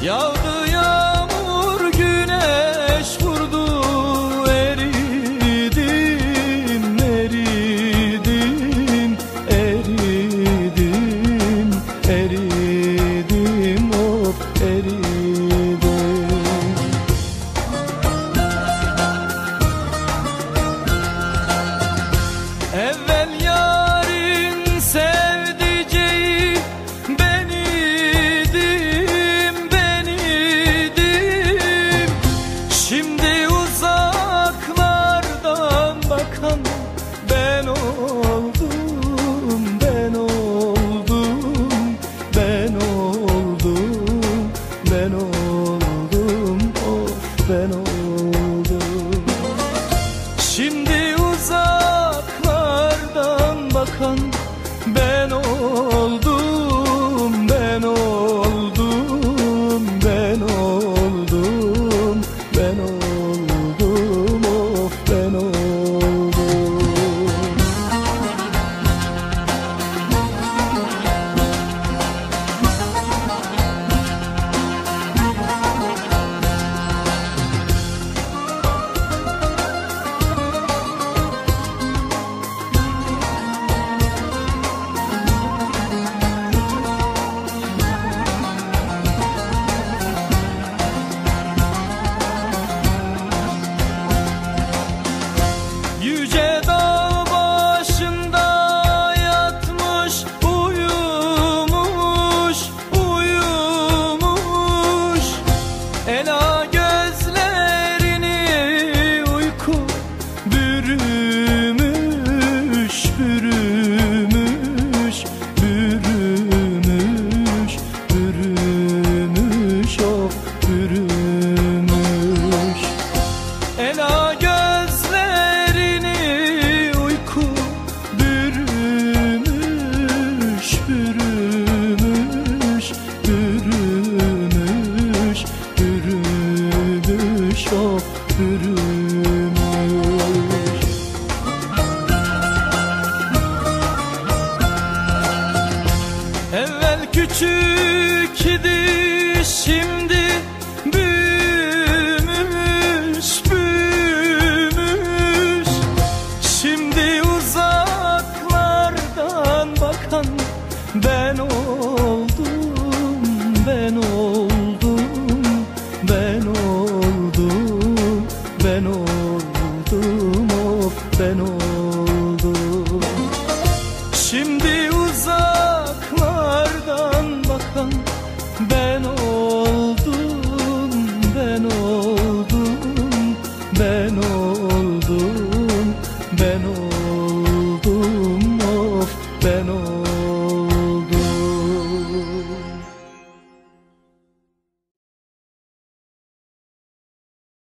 Yo. ben oldum. Şimdi uzaklardan bakan ben yürür Küçük idi şimdi büyümüş büyümüş. Şimdi uzaklardan bakan ben oldum ben oldum ben oldum ben oldum of ben oldum. Şimdi